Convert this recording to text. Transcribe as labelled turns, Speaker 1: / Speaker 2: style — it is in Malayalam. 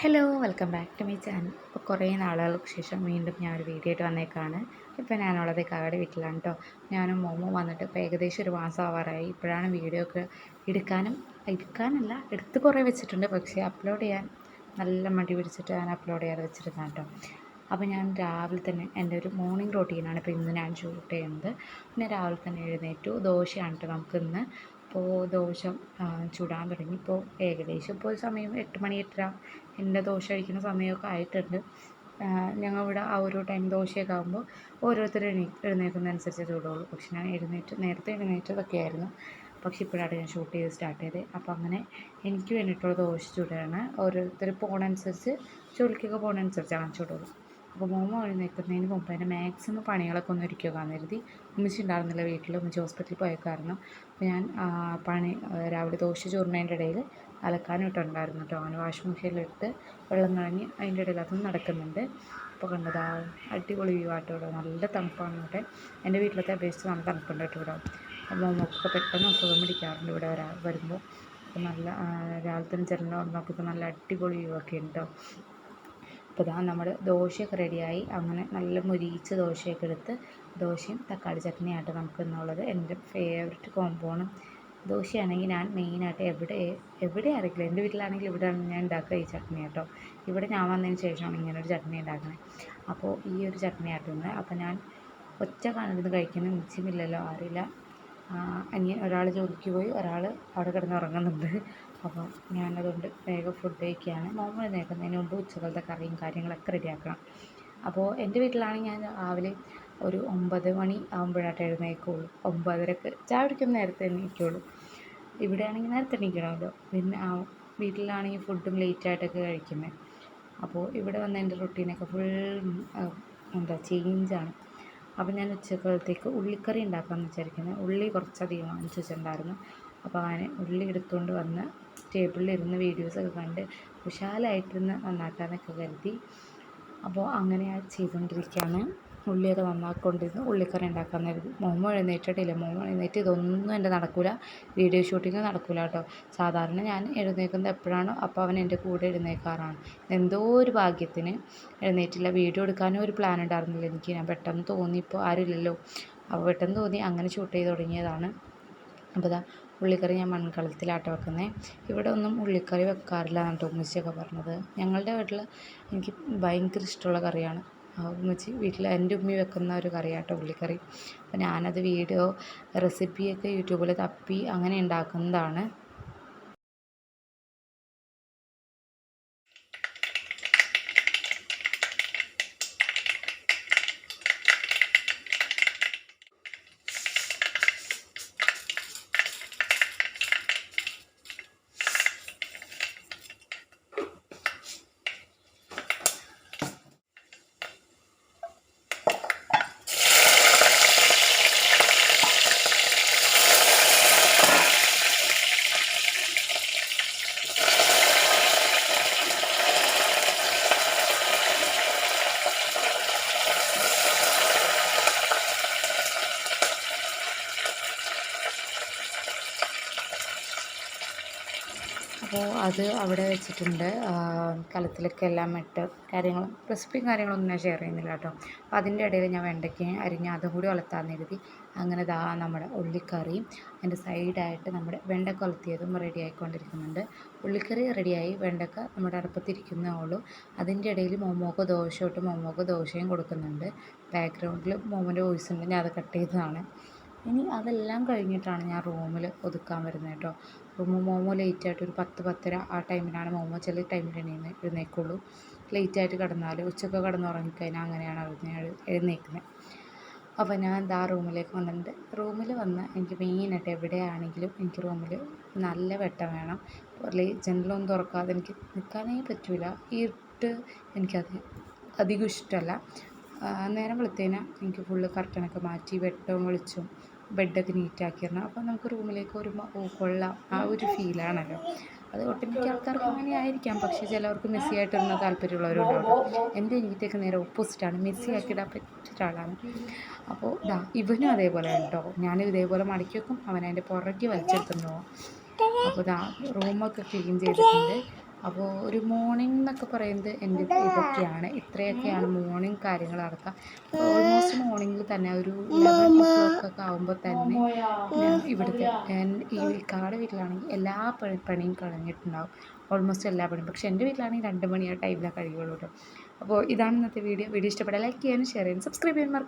Speaker 1: Hello welcome back to my channel ഇപ്പോൾ കുറേ നാളുകൾക്ക് ശേഷം വീണ്ടും ഞാൻ ഒരു വീഡിയോ ആയിട്ട് വന്നേക്കാണ്. ഇപ്പോൾ ഞാനുള്ളത് കാട് വീട്ടിലാണ് കേട്ടോ ഞാനും മോമോ വന്നിട്ട് ഇപ്പോൾ ഏകദേശം ഒരു മാസം ആവാറായി ഇപ്പോഴാണ് വീഡിയോ ഒക്കെ എടുക്കാനും എടുക്കാനല്ല എടുത്ത് കുറേ വെച്ചിട്ടുണ്ട്. പക്ഷേ അപ്ലോഡ് ചെയ്യാൻ നല്ല മടി പിടിച്ചിട്ട് ഞാൻ അപ്ലോഡ് ചെയ്യാതെ വെച്ചിരുന്നതാണ് കേട്ടോ അപ്പോൾ ഞാൻ രാവിലെ തന്നെ എന്റെ ഒരു മോർണിംഗ് റൊട്ടീനാണ് ഇപ്പോൾ ഇന്ന് ഞാൻ ഷൂട്ട് ചെയ്യുന്നത്. പിന്നെ രാവിലെ തന്നെ എഴുന്നേറ്റു. ദോശയാണ് കേട്ടോ നമുക്കിന്ന് അപ്പോൾ ദോശ ചുടാൻ തുടങ്ങി. ഇപ്പോൾ ഏകദേശം ഇപ്പോൾ സമയം എട്ട് മണി എട്ടര. എന്റെ ദോശ കഴിക്കുന്ന സമയമൊക്കെ ആയിട്ടുണ്ട്. ഞങ്ങൾ ഇവിടെ ആ ഒരു ടൈം ദോശയൊക്കെ ആകുമ്പോൾ ഓരോരുത്തർ എണീ എഴുന്നേൽക്കുന്നതനുസരിച്ച് ചൂടുള്ളൂ പക്ഷെ ഞാൻ എഴുന്നേറ്റ് നേരത്തെ എഴുന്നേറ്റതൊക്കെ ആയിരുന്നു. പക്ഷെ ഇപ്പോഴാണ് ഞാൻ ഷൂട്ട് ചെയ്ത് സ്റ്റാർട്ട് ചെയ്തത്. അപ്പോൾ അങ്ങനെ എനിക്ക് വേണ്ടിയിട്ടുള്ള ദോശ ചുടുകയാണ് ഓരോരുത്തർ പോണനുസരിച്ച് ജോലിക്കൊക്കെ പോണനുസരിച്ചാണ് ചുടുള്ളൂ അപ്പോൾ മോമ എഴുന്നേൽക്കുന്നതിന് മുമ്പ് തന്നെ മാക്സിമം പണികളൊക്കെ ഒന്ന് ഒരുക്കുക കരുതി. ഉമ്മച്ചി ഉണ്ടായിരുന്നില്ല വീട്ടിൽ. ഉമ്മച്ചി ഹോസ്പിറ്റലിൽ പോയ കാരണം. അപ്പോൾ ഞാൻ പണി രാവിലെ ദോശ ചൂർന്നതിന്റെ ഇടയിൽ അലക്കാനും ഇട്ടുണ്ടായിരുന്നു കേട്ടോ. അങ്ങനെ വാഷിംഗ് മെഷീനിലിട്ട് വെള്ളം കളഞ്ഞ് അതിന്റെ ഇടയിൽ അതും നടക്കുന്നുണ്ട്. അപ്പോൾ കണ്ടതാ അടിപൊളി വ്യൂ ആട്ടോ ഇവിടെ. നല്ല തണുപ്പാണ് ഇവിടെ. എന്റെ വീട്ടിലത്തെ അപേക്ഷിച്ച് നല്ല തണുപ്പുണ്ട് കേട്ടോ ഇവിടെ. മോമൊക്കെ പെട്ടെന്ന് അസുഖം പിടിക്കാറുണ്ട് ഇവിടെ വരാ വരുമ്പോൾ. അപ്പോൾ നല്ല രാവിലെ തന്നെ ജനൽ നോക്കിയപ്പോൾ നല്ല അടിപൊളി വ്യൂ ഒക്കെ ഉണ്ട് അപ്പോൾ ഇതാ നമ്മുടെ ദോശയൊക്കെ റെഡിയായി. അങ്ങനെ നല്ല മുരിയിച്ച ദോശയൊക്കെ എടുത്ത് ദോശയും തക്കാളി ചട്നിയായിട്ട് നമുക്ക് എന്നുള്ളത് എന്റെ ഫേവററ്റ് കോമ്പോണ് ദോശയാണെങ്കിൽ ഞാൻ മെയിനായിട്ട് എവിടെ എവിടെ ആരെങ്കിലും എന്റെ വീട്ടിലാണെങ്കിൽ ഇവിടെയാണ് ഞാൻ ഉണ്ടാക്കുക ഈ ചട്നി കേട്ടോ. ഇവിടെ ഞാൻ വന്നതിന് ശേഷമാണ് ഇങ്ങനെ ഒരു ചട്നി ഉണ്ടാക്കുന്നത്. അപ്പോൾ ഈ ഒരു ചട്നി ആട്ടുന്നത് അപ്പോൾ ഞാൻ ഒറ്റ കാണിരുന്ന് കഴിക്കുന്ന മിച്ചമില്ലല്ലോ അറിയില്ല. അനിയൻ ഒരാൾ ജോലിക്ക് പോയി ഒരാൾ അവിടെ കിടന്ന് ഉറങ്ങുന്നുണ്ട് അപ്പോൾ ഞാനതുകൊണ്ട് വേഗം ഫുഡ് കഴിക്കുകയാണ്. മോമ നേക്കുന്നതിന് മുമ്പ് ഉച്ചകളത്തെ കറിയും കാര്യങ്ങളൊക്കെ റെഡിയാക്കണം അപ്പോൾ എന്റെ വീട്ടിലാണെങ്കിൽ ഞാൻ രാവിലെ ഒരു ഒമ്പത് മണി ആകുമ്പോഴായിട്ട് എഴുന്നേൽക്കുള്ളൂ. ഒമ്പതരക്ക് ചായ കുടിക്കുന്ന നേരത്തെ എണീക്കുള്ളൂ. ഇവിടെയാണെങ്കിൽ നേരത്തെ എണീക്കണമല്ലോ. പിന്നെ ആ വീട്ടിലാണെങ്കിൽ ഫുഡും ലേറ്റായിട്ടൊക്കെ കഴിക്കുന്നത്. അപ്പോൾ ഇവിടെ വന്ന എന്റെ റൊട്ടീനൊക്കെ ഫുൾ എന്താ ചേഞ്ചാണ് അപ്പോൾ ഞാൻ ഉച്ചക്കലത്തേക്ക് ഉള്ളിക്കറി ഉണ്ടാക്കാമെന്ന് വിചാരിക്കുന്നത് ഉള്ളി കുറച്ചധികം വാങ്ങിച്ചു അപ്പോൾ ഞാൻ ഉള്ളി എടുത്തുകൊണ്ട് വന്ന് ടേബിളിൽ ഇരുന്ന് വീഡിയോസൊക്കെ കണ്ട് വിശാലമായിട്ടിരുന്ന് നന്നാക്കാമെന്നൊക്കെ കരുതി. അപ്പോൾ അങ്ങനെ ചെയ്തുകൊണ്ടിരിക്കുകയാണ്. ഉള്ളിയൊക്കെ നന്നാക്കിക്കൊണ്ടിരുന്നു ഉള്ളിക്കറി ഉണ്ടാക്കാൻ കരുതി. മോമോ എഴുന്നേറ്റിട്ടില്ല. മോമോ എഴുന്നേറ്റ് ഇതൊന്നും എന്റെ നടക്കില്ല വീഡിയോ ഷൂട്ടിങ് നടക്കില്ല കേട്ടോ. സാധാരണ ഞാൻ എഴുന്നേൽക്കുന്നത് എപ്പോഴാണോ അപ്പോൾ അവൻ എന്റെ കൂടെ എഴുന്നേൽക്കാറാണ് എന്തോ ഒരു ഭാഗ്യത്തിന് എഴുന്നേറ്റില്ല. വീഡിയോ എടുക്കാനും ഒരു പ്ലാൻ ഉണ്ടായിരുന്നില്ല. എനിക്ക് ഞാൻ പെട്ടെന്ന് തോന്നി ഇപ്പോൾ ആരുമില്ലല്ലോ. അപ്പോൾ പെട്ടെന്ന് തോന്നി അങ്ങനെ ഷൂട്ട് ചെയ്ത് തുടങ്ങിയതാണ്. അപ്പോൾ ഇതാ ഉള്ളിക്കറി ഞാൻ മൺകളത്തിലാട്ട് വെക്കുന്നത് ഇവിടെ ഒന്നും ഉള്ളിക്കറി വെക്കാറില്ല എന്നാണ് ഉമ്മച്ചിയൊക്കെ പറഞ്ഞത്. ഞങ്ങളുടെ വീട്ടിൽ എനിക്ക് ഭയങ്കര ഇഷ്ടമുള്ള കറിയാണ്. ഉമ്മച്ചി വീട്ടിൽ എന്റെ ഉമ്മി വെക്കുന്ന ഒരു കറിയാട്ടോ ഉള്ളിക്കറി അപ്പോൾ ഞാനത് വീഡിയോ റെസിപ്പിയൊക്കെ യൂട്യൂബിൽ തപ്പി അങ്ങനെ ഉണ്ടാക്കുന്നതാണ്. അപ്പോൾ അത് അവിടെ വെച്ചിട്ടുണ്ട്. കലത്തിലൊക്കെ എല്ലാം ഇട്ട് കാര്യങ്ങളും റെസിപ്പിയും കാര്യങ്ങളൊന്നും ഞാൻ ഷെയർ ചെയ്യുന്നില്ല കേട്ടോ. അപ്പോൾ അതിന്റെ ഇടയിൽ ഞാൻ വെണ്ടയ്ക്ക അരിഞ്ഞ് അതും കൂടി വളർത്താമെന്ന് കരുതി. അങ്ങനെ ദാ നമ്മുടെ ഉള്ളിക്കറിയും അതിന്റെ സൈഡായിട്ട് നമ്മുടെ വെണ്ടയ്ക്ക ഉലത്തിയതും റെഡി ആയിക്കൊണ്ടിരിക്കുന്നുണ്ട്. ഉള്ളിക്കറി റെഡിയായി വെണ്ടക്ക നമ്മുടെ അടുപ്പത്തിരിക്കുന്നേ ഉള്ളൂ. അതിന്റെ ഇടയിൽ മോമോക്ക് ദോശ ഇട്ട് മോമോക്ക് ദോശയും കൊടുക്കുന്നുണ്ട്. ബാക്ക്ഗ്രൗണ്ടിൽ മോമോന്റെ വോയിസ് ഉണ്ട് ഞാൻ അത് കട്ട് ചെയ്തതാണ്. ഇനി അതെല്ലാം കഴിഞ്ഞിട്ടാണ് ഞാൻ റൂമിൽ ഒതുക്കാൻ വരുന്നത് കേട്ടോ. റൂമ് മോമോ ലേറ്റായിട്ട് ഒരു പത്ത് പത്തര ആ ടൈമിലാണ് മോമോ ചില ടൈമിൽ എണീന്ന് എഴുന്നേക്കുള്ളൂ. ലേറ്റായിട്ട് കിടന്നാൽ ഉച്ചയ്ക്ക് കിടന്ന് ഉറങ്ങിക്കഴിഞ്ഞാൽ അങ്ങനെയാണ് അവർ എഴുന്നേൽക്കുന്നത് അപ്പോൾ ഞാൻ എന്താ റൂമിലേക്ക് വന്നിട്ടുണ്ട്. റൂമിൽ വന്ന് എനിക്ക് മെയിനായിട്ട് എവിടെയാണെങ്കിലും എനിക്ക് റൂമിൽ നല്ല വെട്ടം വേണം. ജനലൊന്നും തുറക്കാതെ എനിക്ക് നിൽക്കാനേ പറ്റില്ല ഇരുട്ട് എനിക്കത് അധികം ഇഷ്ടമല്ല നേരം വെളുത്തേനെ എനിക്ക് ഫുള്ള് കർട്ടനൊക്കെ മാറ്റി വെട്ടവും വെളിച്ചവും ബെഡൊക്കെ നീറ്റാക്കിയിരുന്നു അപ്പോൾ നമുക്ക് റൂമിലേക്ക് ഒരു കൊള്ളാം. ആ ഒരു ഫീലാണല്ലോ അത് ഒട്ടുമിക്ക ആൾക്കാർക്ക് അങ്ങനെ ആയിരിക്കാം. പക്ഷേ ചിലവർക്ക് മെസ്സി ആയിട്ടിരുന്ന താല്പര്യമുള്ളവരുണ്ടാവും എന്റെ എനിക്കൊക്കെ നേരെ ഓപ്പോസിറ്റാണ് മെസ്സി ആക്കിയിടാൻ പറ്റിയ ഒരാളാണ്. അപ്പോൾ ഇതാ ഇവനും അതേപോലെ കേട്ടോ ഞാനും ഇതേപോലെ മടക്കി വെക്കും. അവൻ അതിന്റെ പുറകെ വലിച്ചെടുത്തുകൊണ്ട് പോകും അപ്പോൾ ഇതാ റൂമൊക്കെ ക്ലീൻ ചെയ്തിട്ടുണ്ട്. അപ്പോൾ ഒരു മോർണിംഗ് എന്നൊക്കെ പറയുന്നത് എന്റെ ഇതൊക്കെയാണ്. ഇത്രയൊക്കെയാണ് മോർണിംഗ് കാര്യങ്ങൾ നടക്കുക ഓൾമോസ്റ്റ് മോർണിംഗിൽ തന്നെ ഒരു ലെവൻ ഒ ഒക്കെ ആകുമ്പോൾ തന്നെ ഇവിടുത്തെ ഈ ഇക്കാടെ വീട്ടിലാണെങ്കിൽ എല്ലാ പണി പണിയും കഴിഞ്ഞിട്ടുണ്ടാവും ഓൾമോസ്റ്റ് എല്ലാ പണിയും. പക്ഷേ എന്റെ വീട്ടിലാണെങ്കിൽ രണ്ട് മണി ആ ടൈമിലാണ് കഴിയുള്ളൂ കേട്ടോ അപ്പോൾ ഇതാണ് ഇന്നത്തെ വീഡിയോ. വീഡിയോ ഇഷ്ടപ്പെട്ടാൽ ലൈക്ക് ചെയ്യാനും ഷെയർ ചെയ്യാനും സബ്സ്ക്രൈബ് ചെയ്യാനും മറക്കരുത്.